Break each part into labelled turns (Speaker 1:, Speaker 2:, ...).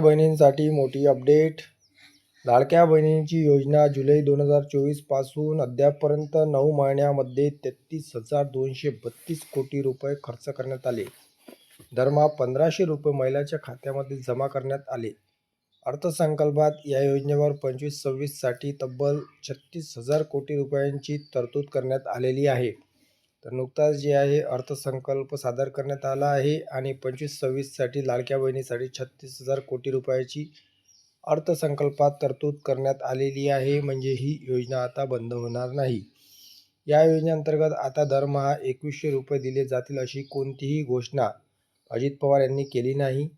Speaker 1: बहिणींसाठी मोठी अपडेट. लाडक्या बहिणींची योजना जुलै दोन हजार चोवीसपासून अद्यापपर्यंत नऊ महिन्यामध्ये तेहतीस हजार दोनशे बत्तीस कोटी रुपये खर्च करण्यात आले. दरमहा पंधराशे रुपये महिलांच्या खात्यामध्ये जमा करण्यात आले. अर्थसंकल्पात या योजनेवर पंचवीस सव्वीससाठी तब्बल छत्तीस हजार कोटी रुपयांची तरतूद करण्यात आलेली आहे. तर नुकताच जे आहे अर्थसंकल्प सादर करण्यात आला आहे आणि पंचवीस सव्वीससाठी लाडक्या बहिणीसाठी छत्तीस हजार कोटी रुपयाची अर्थसंकल्पात तरतूद करण्यात आलेली आहे. म्हणजे ही योजना आता बंद होणार नाही. या योजनेअंतर्गत आता दरमहा एकवीसशे रुपये दिले जातील अशी कोणतीही घोषणा अजित पवार यांनी केली नाही.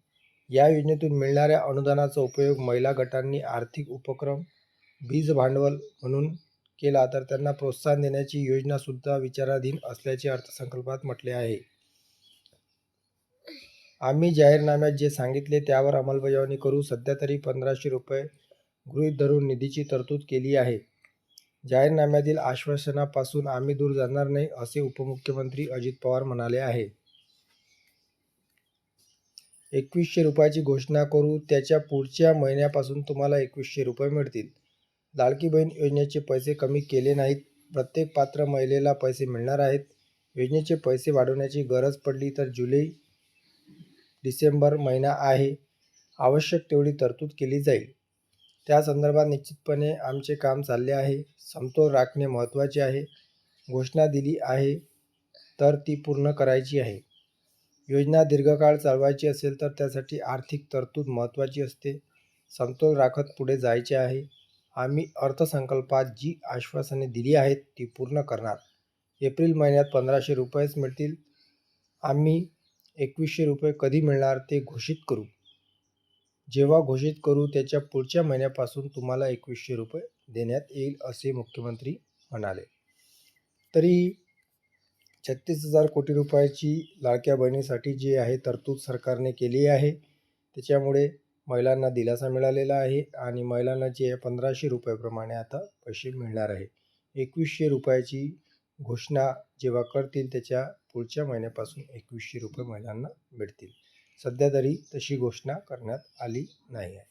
Speaker 1: या योजनेतून मिळणाऱ्या अनुदानाचा उपयोग महिला गटांनी आर्थिक उपक्रम बीज भांडवल म्हणून केला तर त्यांना प्रोत्साहन देण्याची योजनासुद्धा विचाराधीन असल्याचे अर्थसंकल्पात म्हटले आहे. आम्ही जाहीरनाम्यात जे सांगितले त्यावर अंमलबजावणी करू. सध्या तरी पंधराशे रुपये गृहीत धरून निधीची तरतूद केली आहे. जाहीरनाम्यातील आश्वासनापासून आम्ही दूर जाणार नाही असे उपमुख्यमंत्री अजित पवार म्हणाले आहे. एकवीसशे रुपयाची घोषणा करू त्याच्या पुढच्या महिन्यापासून तुम्हाला एकवीसशे रुपये मिळतील. लाडकी बहीण योजनेचे पैसे कमी केले नाहीत. प्रत्येक पात्र महिलेला पैसे मिळणार आहेत. योजनेचे पैसे वाढवण्याची गरज पडली तर जुलै डिसेंबर महिना आहे. आवश्यक तेवढी तरतूद केली जाईल. त्या संदर्भात निश्चितपणे आमचे काम चालले आहे. समतोल राखणे महत्त्वाचे आहे. घोषणा दिली आहे तर ती पूर्ण करायची आहे. योजना दीर्घकाळ चालवायची असेल तर त्यासाठी आर्थिक तरतूद महत्त्वाची असते. समतोल राखत पुढे जायचे आहे. आम्ही अर्थसंकल्पात जी आश्वासने दिली आहेत ती पूर्ण करणार. एप्रिल महिन्यात पंधराशे रुपयेच मिळतील. आम्ही एकवीसशे रुपये कधी मिळणार ते घोषित करू. जेव्हा घोषित करू त्याच्या पुढच्या महिन्यापासून तुम्हाला एकवीसशे रुपये देण्यात येईल असे मुख्यमंत्री म्हणाले. तरी छत्तीस हजार कोटी रुपयाची लाडक्या बहिणीसाठी जी आहे तरतूद सरकारने केली आहे त्याच्यामुळे महिलांना दिलासा मिळालेला आहे आणि महिलांना जे आहे पंधराशे रुपयाप्रमाणे आता पैसे मिळणार आहे. एकवीसशे रुपयाची घोषणा जेव्हा करतील त्याच्या पुढच्या महिन्यापासून एकवीसशे रुपये महिलांना मिळतील. सध्या तरी तशी घोषणा करण्यात आली नाही आहे.